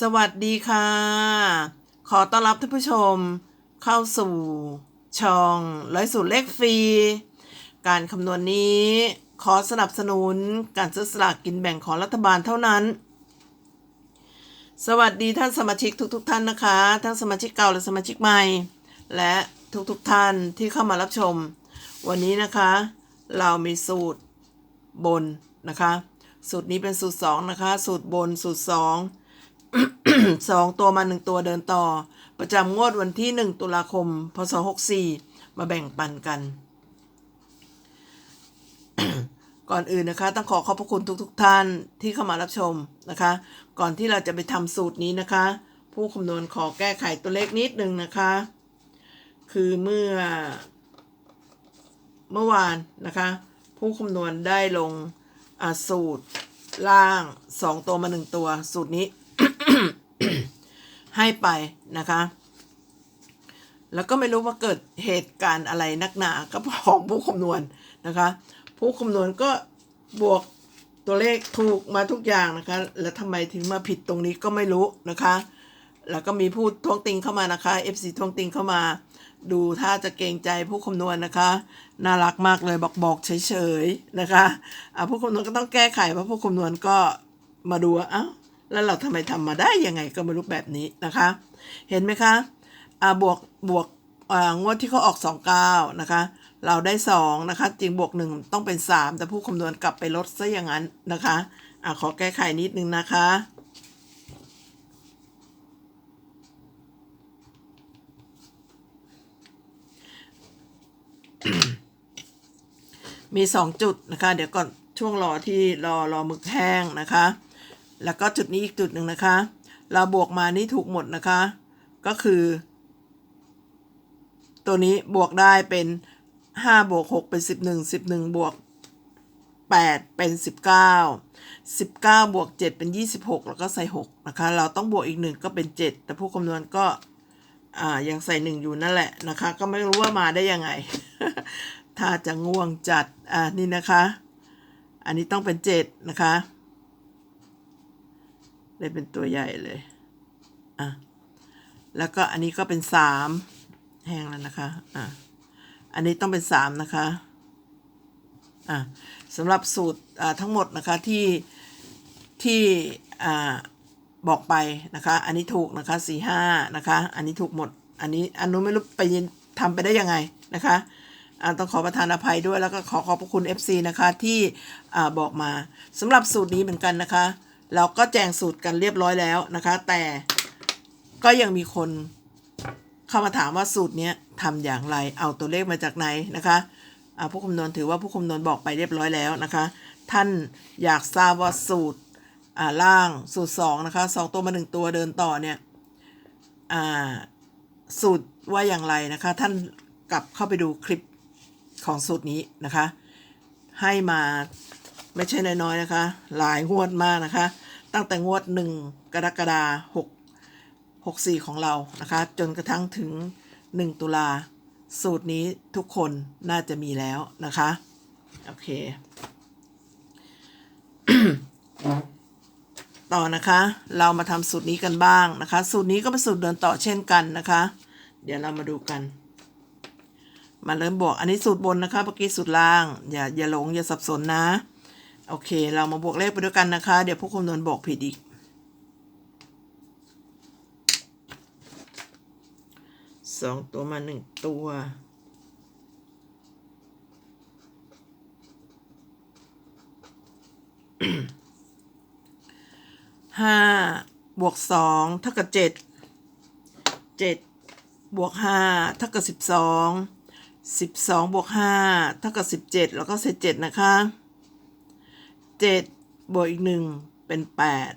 สวัสดีค่ะ ขอต้อนรับท่านผู้ชม เข้าสู่ช่องร้อยสูตรเลขฟรี การคำนวณนี้ขอสนับสนุนการซื้อสลากกินแบ่งของรัฐบาลเท่านั้น สวัสดีท่านสมาชิกทุกๆทท่านนะคะ ทั้งสมาชิกเก่าและสมาชิกใหม่ และทุกๆทท่านที่เข้ามารับชม วันนี้นะคะ เรามีสูตรบนนะคะ สูตรนี้เป็นสูตรสองนะคะ สูตรบนสูตรสอง สองตัวมาหนึ่งตัวเดินต่อ ประจำงวดวันที่หนึ่งตุลาคม พศหกสี่มาแบ่งปันกัน ก่อนอื่นนะคะ ต้องขอขอบพระคุณทุกๆทท่านที่เข้ามารับชมนะคะ ก่อนที่เราจะไปทำสูตรนี้นะคะ ผู้คำนวณขอแก้ไขตัวเลขนิดนึงนะคะ คือเมื่อ เมื่อวานนะคะ ผู้คำนวณได้ลงอ่าสูตรล่างสองตัวมาหนึ่งตัว สูตรนี้ ให้ไปนะคะ แล้วก็ไม่รู้ว่าเกิดเหตุการณ์อะไรนักหนากับของผู้คำนวณนะคะ ผู้คำนวณก็บวกตัวเลขถูกมาทุกอย่างนะคะ แล้วทำไมถึงมาผิดตรงนี้ก็ไม่รู้นะคะ แล้วก็มีผู้ท้วงติงเข้ามานะคะ FC ท้วงติงเข้ามา ดูถ้าจะเกรงใจผู้คำนวณนะคะ น่ารักมากเลยบอกบอกเฉยๆนะคะะผู้คำนวณก็ต้องแก้ไขเพราะผู้คำนวณก็มาดูว่าเอ้า แล้วเราทำไมทำมาได้ยังไงก็ไม่รู้แบบนี้นะคะ เห็นไหมคะอ่าบวกบวกอ่างวดที่เขาออก 29 นะคะ เราได้ 2 นะคะ จริงบวก 1 ต้องเป็น 3 แต่ผู้คำนวณกลับไปลดซะอย่างนั้นนะคะอ่าขอแก้ไขนิดนึงนะคะ มี 2 จุดนะคะ เดี๋ยวก่อนช่วงรอที่รอรอมึกแห้งนะคะ แล้วก็จุดนี้อีกจุดหนึ่งนะคะ เราบวกมานี่ถูกหมดนะคะ ก็คือ ตัวนี้บวกได้เป็น5บวก6เป็น 11 11 บวก 8 เป็น 19 19 บวก 7 เป็น 26 แล้วก็ใส่ 6 นะคะ เราต้องบวกอีก 1 ก็เป็น 7 แต่ผู้คำนวณก็ยังใส่ 1 อยู่นั่นแหละนะคะ ก็ไม่รู้ว่ามาได้ยังไง ถ้าจะง่วงจัด อ่า นี่นะคะ อันนี้ต้องเป็นเจ็ดนะคะ เลยเป็นตัวใหญ่เลย อะ แล้วก็อันนี้ก็เป็นสามแห้งแล้วนะคะ อะ อันนี้ต้องเป็นสามนะคะ อะสำหรับสูตรอ่าทั้งหมดนะคะที่ที่อ่าบอกไปนะคะ อันนี้ถูกนะคะสี่ห้านะคะ อันนี้ถูกหมด อันนี้อันนู้นไม่รู้ไปทำไปได้ยังไงนะคะอ่าต้องขอประทานอภัยด้วยแล้วก็ขอขอบพระคุณ FC นะคะที่อ่าบอกมาสำหรับสูตรนี้เหมือนกันนะคะ เราก็แจงสูตรกันเรียบร้อยแล้วนะคะ แต่ก็ยังมีคนเข้ามาถามว่าสูตรนี้ทำอย่างไร เอาตัวเลขมาจากไหนนะคะผู้คำนวณถือว่าผู้คำนวณบอกไปเรียบร้อยแล้วนะคะ ท่านอยากทราบว่าสูตรอ่าล่างสูตรสองนะคะสองตัวมาหนึ่งตัวเดินต่อเนี่ยอ่าสูตรว่าอย่างไรนะคะ ท่านกลับเข้าไปดูคลิปของสูตรนี้นะคะ ให้มา ไม่ใช่น้อยๆนะคะ หลายงวดมากนะคะ ตั้งแต่งวดหนึ่งกรกฎาหกหกสี่ของเรานะคะ จนกระทั่งถึงหนึ่งตุลาสูตรนี้ทุกคนน่าจะมีแล้วนะคะ โอเค ต่อนะคะ เรามาทำสูตรนี้กันบ้างนะคะ สูตรนี้ก็เป็นสูตรเดินต่อเช่นกันนะคะ เดี๋ยวเรามาดูกันมาเริ่มบวก อันนี้สูตรบนนะคะเมื่อกี้สูตรล่าง อย่าอย่าหลงอย่าสับสนนะ โอเค เรามาบวกเลขไปด้วยกันนะคะ เดี๋ยวผู้คำนวณบอกผิดอีกสองตัวมาหนึ่งตัว ห้าบวกสองเท่ากับเจ็ด เจ็ดบวกห้าเท่ากับสิบสอง สิบสองบวกห้าเท่ากับสิบเจ็ดแล้วก็เศษเจ็ดนะคะ เจ็ดบวกอีกหนึ่งเป็นแปด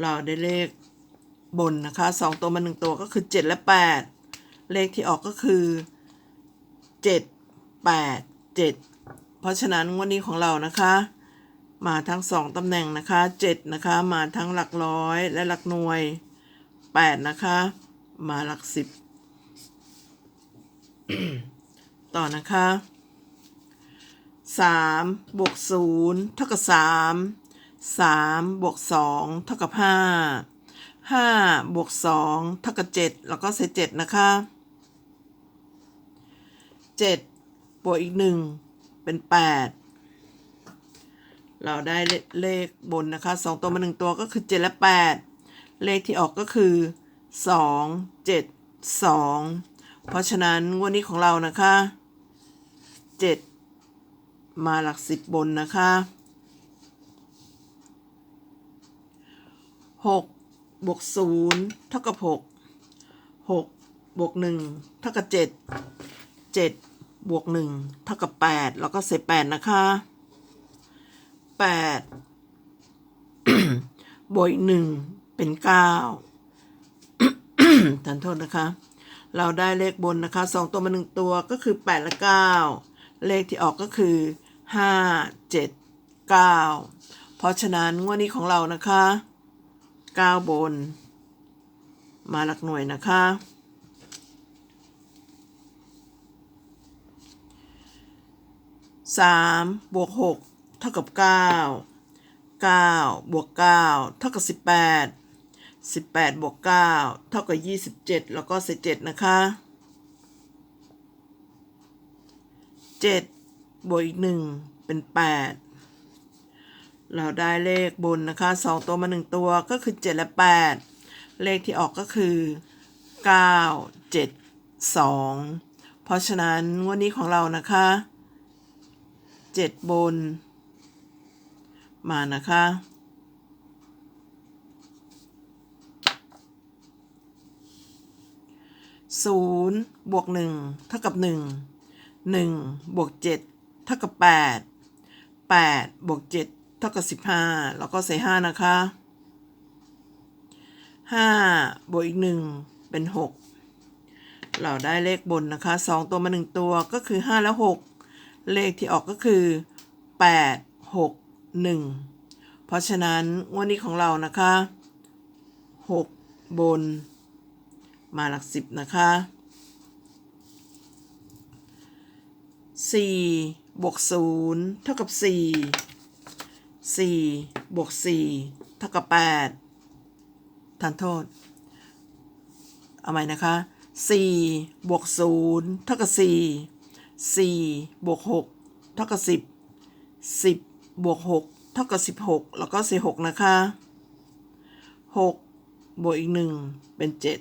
เราได้เลขบนนะคะสองตัวมาหนึ่งตัวก็คือเจ็ดและแปดเลขที่ออกก็คือเจ็ดแปดเจ็ดเพราะฉะนั้นงวันนี้ของเรานะคะ มาทั้งสองตำแหน่งนะคะเจ็ดนะคะมาทั้งหลักร้อยและหลักหน่วยแปดนะคะ มาหลักสิบต่อนะคะ สามบวกศูนย์เท่ากับสามสามบวกสองเท่ากับห้าห้าบวกสองเท่ากับเจ็ดแล้วก็ใส่เจ็ดนะคะเจ็ดบวกอีกหนึ่งเป็นแปดเราได้เลขบนนะคะสองตัวมาหนึ่งตัวก็คือเจ็ดและแปดเลขที่ออกก็คือสองเจ็ดสองเพราะฉะนั้นงวดนี้ของเรานะคะเจ็ด มาหลักสิบบนนะคะหกบวกศูนย์เท่ากับหกหกบวกหนึ่งเท่ากับเจ็ดเจ็ดบวกหนึ่งเท่ากับแปดแล้วก็เศษแปดนะคะแปดบวกหนึ่งเป็นเก้าทันโทษนะคะ เราได้เลขบนนะคะสองตัวมาหนึ่งตัวก็คือแปดและเก้าเลขที่ออกก็คือ ห้าเจ็ดเก้าเพราะฉะนั้นงวดนี้ของเรานะคะเก้าบน มาหลักหน่วยนะคะสามบวกหกเท่ากับเก้าเก้าบวกเก้าเท่ากับสิบแปดสิบแปดบวกเก้าเท่ากับยี่สิบเจ็ดแล้วก็เศษเจ็ดนะคะเจ็ด บวกอีกหนึ่งเป็นแปดเราได้เลขบนนะคะสองตัวมาหนึ่งตัวก็คือเจ็ดและแปดเลขที่ออกก็คือเก้าเจ็ดสองเพราะฉะนั้นงวดนี้ของเรานะคะเจ็ดบน มานะคะศูนย์บวกหนึ่งเท่ากับหนึ่งหนึ่งบวกเจ็ด เท่ากับแปดแปดบวกเจ็ดเท่ากับสิบห้าแล้วก็ใส่ห้านะคะห้าบวกอีกหนึ่งเป็นหกเราได้เลขบนนะคะสองตัวมาหนึ่งตัวก็คือห้าและหกเลขที่ออกก็คือแปดหกหนึ่งเพราะฉะนั้นงวันนี้ของเรานะคะหกบน มาหลักสิบนะคะสี่ บวกศูนย์เท่ากับสี่สี่บวกสี่เท่ากับแปดทานโทษ เอาใหม่นะคะสี่บวกศูนย์เท่ากับสี่สี่บวกหกเท่ากับสิบสิบบวกหกเท่ากับสิบหกแล้วก็สี่หกนะคะหกบวกอีกหนึ่งเป็นเจ็ด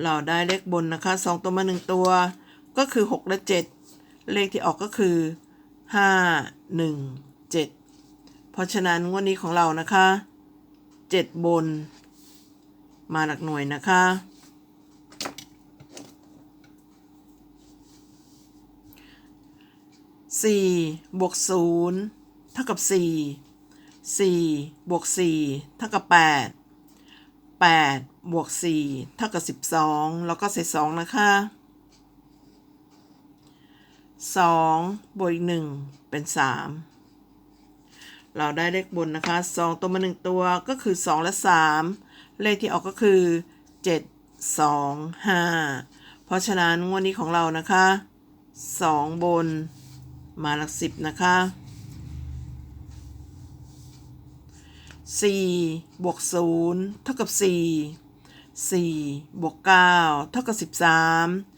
เราได้เลขบนนะคะสองตัวมาหนึ่งตัว ก็คือหกและเจ็ด เลขที่ออกก็คือห้าหนึ่งเจ็ดเพราะฉะนั้นงวันนี้ของเรานะคะเจ็ดบน มาหลักหน่วยนะคะสี่บวกศูนย์เท่ากับสี่สี่บวกสี่เท่ากับแปดแปดบวกสี่เท่ากับสิบสองแล้วก็ใส่สองนะคะ สองบวกอีกหนึ่งเป็นสามเราได้เลขบนนะคะสองตัวมาหนึ่งตัวก็คือสองและสามเลขที่ออกก็คือเจ็ดสองห้าเพราะฉะนั้นงวดนี้ของเรานะคะสองบนมาหลักสิบนะคะสี่บวกศูนย์เท่ากับสี่สี่บวกเก้าเท่ากับสิ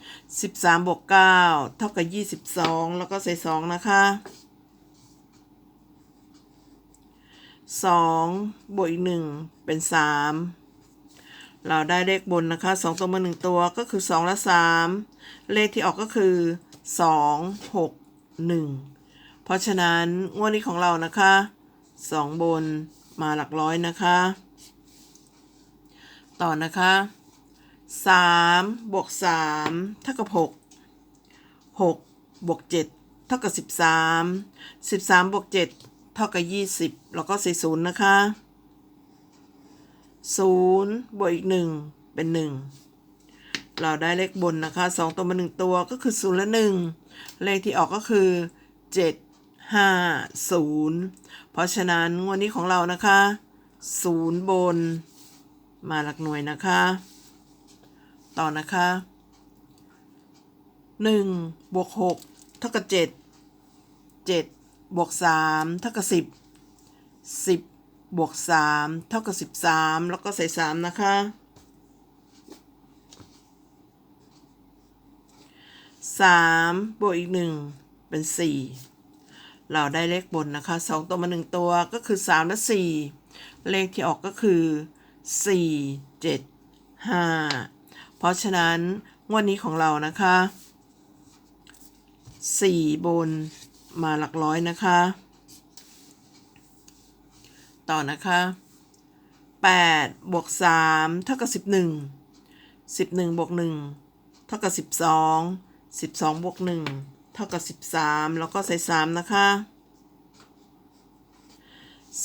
บสามสิบสามบวกเก้าเท่ากับยี่สิบสองแล้วก็ใส่สองนะคะสองบวกอีกหนึ่งเป็นสามเราได้เลขบนนะคะสองตัวมาหนึ่งตัวก็คือสองและสามเลขที่ออกก็คือสองหกหนึ่งเพราะฉะนั้น งวดนี้ของเรานะคะสองบนมาหลักร้อยนะคะ ต่อนะคะ สามบวกสามเท่ากับหกหกบวกเจ็ดเท่ากับสิบสามสิบสามบวกเจ็ดเท่ากับยี่สิบแล้วก็ใส่ศูนย์นะคะศูนย์บวกอีกหนึ่งเป็นหนึ่งเราได้เลขบนนะคะสองตัวมาหนึ่งตัวก็คือศูนย์และหนึ่งเลขที่ออกก็คือเจ็ดห้าศูนย์เพราะฉะนั้นงวดนี้ของเรานะคะศูนย์บนมาหลักหน่วยนะคะ ต่อนะคะหนึ่งบวกหกเท่ากับเจ็ดเจ็ดบวกสามเท่ากับสิบ10 บวก 3 เท่ากับ 13 แล้วก็ใส่ 3 นะคะ 3 บวกอีก 1 เป็น 4 เราได้เลขบนนะคะ 2 ตัวมา 1 ตัวก็คือ 3 และ 4 เลขที่ออกก็คือ 4 7 5 เพราะฉะนั้นงวดนี้ของเรานะคะ4บนมาหลักร้อยนะคะ ต่อนะคะ8บวก3เท่ากับ11 11บวก1เท่ากับ12 12บวก1เท่ากับ13แล้วก็ใส่3นะคะ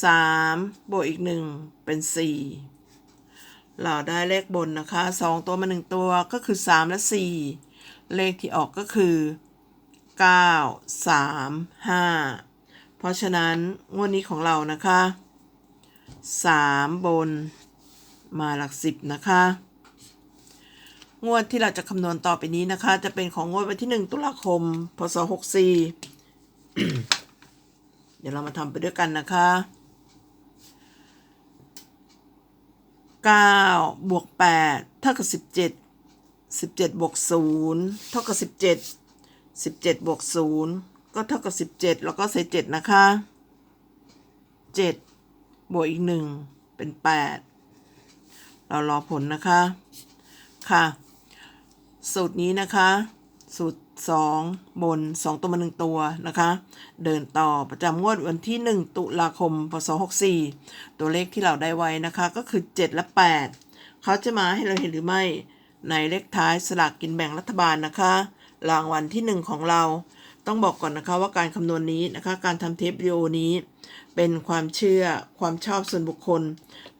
3บวกอีก1เป็น4 เราได้เลขบนนะคะ 2 ตัวมา 1 ตัวก็คือ 3 และ 4 เลขที่ออกก็คือ 9 3 5 เพราะฉะนั้นงวดนี้ของเรานะคะ 3 บนมาหลัก 10 นะคะ งวดที่เราจะคำนวณต่อไปนี้นะคะ จะเป็นของงวดวันที่ 1 ตุลาคม พศ 64 เดี๋ยวเรามาทำไปด้วยกันนะคะ 9บวก8เท่ากับ17 17บวก0เท่ากับ17 17บวก0ก็เท่ากับ17 แล้วก็ใส่ 7 นะคะ 7 บวกอีก 1 เป็น 8 เรารอผลนะคะ ค่ะ สูตรนี้นะคะ สูตร 2 บน 2 ตัวมา 1 ตัวนะคะ เดินต่อประจำงวดวันที่ 1 ตุลาคมพศ64 ตัวเลขที่เราได้ไว้นะคะก็คือ 7 และ 8 เขาจะมาให้เราเห็นหรือไม่ ในเลขท้ายสลากกินแบ่งรัฐบาลนะคะ รางวัลที่ 1 ของเราต้องบอกก่อนนะคะว่าการคำนวณนี้นะคะ การทำเทปวิดีโอนี้ เป็นความเชื่อความชอบส่วนบุคคล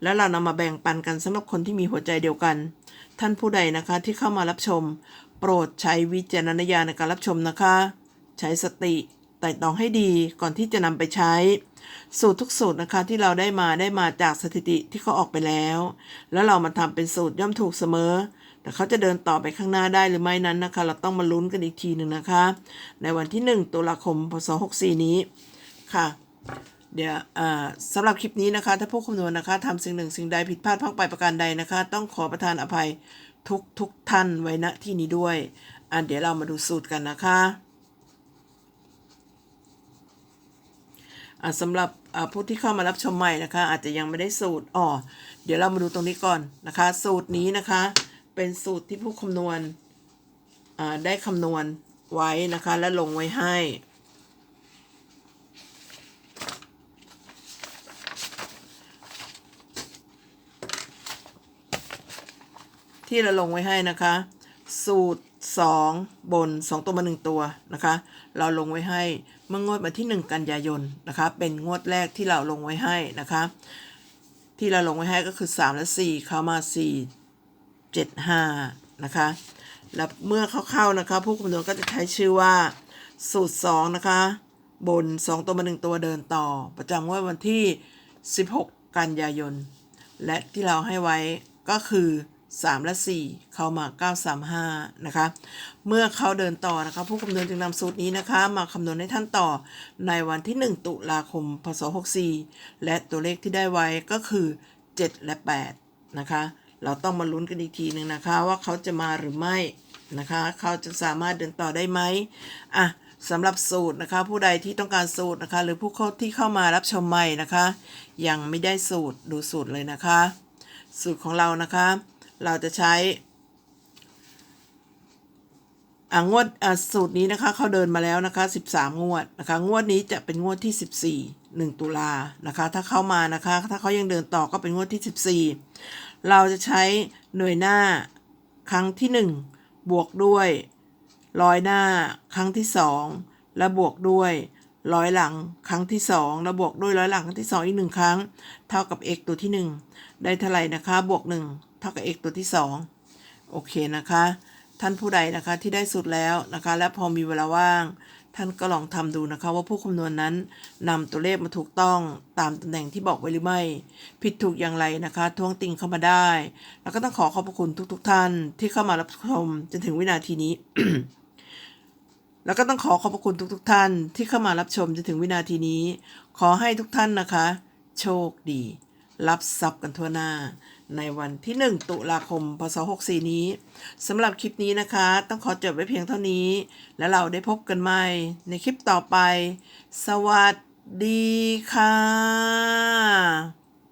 และเรานำมาแบ่งปันกันสำหรับคนที่มีหัวใจเดียวกัน ท่านผู้ใดนะคะที่เข้ามารับชม โปรดใช้วิจารณญาณในการรับชมนะคะ ใช้สติไต่ตองให้ดีก่อนที่จะนำไปใช้ สูตรทุกสูตรนะคะที่เราได้มาได้มาจากสถิติที่เขาออกไปแล้ว แล้วเรามาทำเป็นสูตรย่อมถูกเสมอ แต่เขาจะเดินต่อไปข้างหน้าได้หรือไม่นั้นนะคะ เราต้องมาลุ้นกันอีกทีหนึ่งนะคะ ในวันที่ 1 ตุลาคมพศ64 นี้ค่ะเดี๋ยวสำหรับคลิปนี้นะคะ ถ้าผู้คำนวณนะคะทำสิ่งหนึ่งสิ่งใดผิดพลาดพังไปประการใดนะคะ ต้องขอประทานอภัย ทุกทุกท่านไว้ณที่นี้ด้วยอ่าเดี๋ยวเรามาดูสูตรกันนะคะอ่าสำหรับอ่าผู้ที่เข้ามารับชมใหม่นะคะ อาจจะยังไม่ได้สูตรอ๋อเดี๋ยวเรามาดูตรงนี้ก่อนนะคะ สูตรนี้นะคะ เป็นสูตรที่ผู้คำนวณอ่าได้คำนวณไว้นะคะ และลงไว้ให้ ที่เราลงไว้ให้นะคะ สูตร 2 บน 2 ตัวมา 1 ตัวนะคะ เราลงไว้ให้เมื่องวดวันที่ 1 กันยายนนะคะ เป็นงวดแรกที่เราลงไว้ให้นะคะ ที่เราลงไว้ให้ก็คือ 3 และ 4 เข้ามา 4 7 5 นะคะ แล้วเมื่อเข้าๆนะคะ ผู้คำนวณก็จะใช้ชื่อว่าสูตร 2 นะคะ บน 2 ตัวมา 1 ตัวเดินต่อ ประจำงวดวันที่ 16 กันยายน และที่เราให้ไว้ก็คือ 3 และ 4 เข้ามา 935 นะคะ เมื่อเขาเดินต่อนะคะ ผู้คำนวณจึงนำสูตรนี้นะคะ มาคำนวณให้ท่านต่อในวันที่ 1 ตุลาคม พศ 64 และตัวเลขที่ได้ไว้ก็คือ 7 และ 8 นะคะ เราต้องมาลุ้นกันอีกทีหนึ่งนะคะ ว่าเขาจะมาหรือไม่นะคะ เขาจะสามารถเดินต่อได้ไหมอะสำหรับสูตรนะคะ ผู้ใดที่ต้องการสูตรนะคะ หรือผู้เข้าที่เข้ามารับชมใหม่นะคะ ยังไม่ได้สูตรดูสูตรเลยนะคะ สูตรของเรานะคะ เราจะใช้อ่างวดสูตรนี้นะคะเขาเดินมาแล้วนะคะ 13 งวดนะคะ งวดนี้จะเป็นงวดที่ 14 1 ตุลานะคะ ถ้าเข้ามานะคะ ถ้าเขายังเดินต่อก็เป็นงวดที่ 14 เราจะใช้หน่วยหน้าครั้งที่ 1 บวกด้วยร้อยหน้าครั้งที่ 2 และบวกด้วยร้อยหลังครั้งที่ 2 แล้วบวกด้วยร้อยหลังครั้งที่ 2 อีกหนึ่งครั้ง เท่ากับ x ตัวที่ 1 ได้เท่าไหร่นะคะ บวก 1 เท่ากับ x ตัวที่ 2 โอเคนะคะ ท่านผู้ใดนะคะที่ได้สุดแล้วนะคะ และพอมีเวลาว่าง ท่านก็ลองทำดูนะคะ ว่าผู้คำนวณนั้นนำตัวเลขมาถูกต้องตามตำแหน่งที่บอกไว้หรือไม่ ผิดถูกอย่างไรนะคะ ท้วงติงเข้ามาได้ แล้วก็ต้องขอขอบพระคุณทุก ๆทท่านที่เข้ามารับชมจนถึงวินาทีนี้แล้วก็ต้องขอขอบพระคุณทุกๆทท่านที่เข้ามารับชมจนถึงวินาทีนี้ ขอให้ทุกท่านนะคะ โชคดี รับทรัพย์กันทั่วหน้า ในวันที่ 1 ตุลาคม พศ 64 นี้สำหรับคลิปนี้นะคะ ต้องขอจบไว้เพียงเท่านี้ แล้วเราได้พบกันใหม่ในคลิปต่อไป สวัสดีค่ะ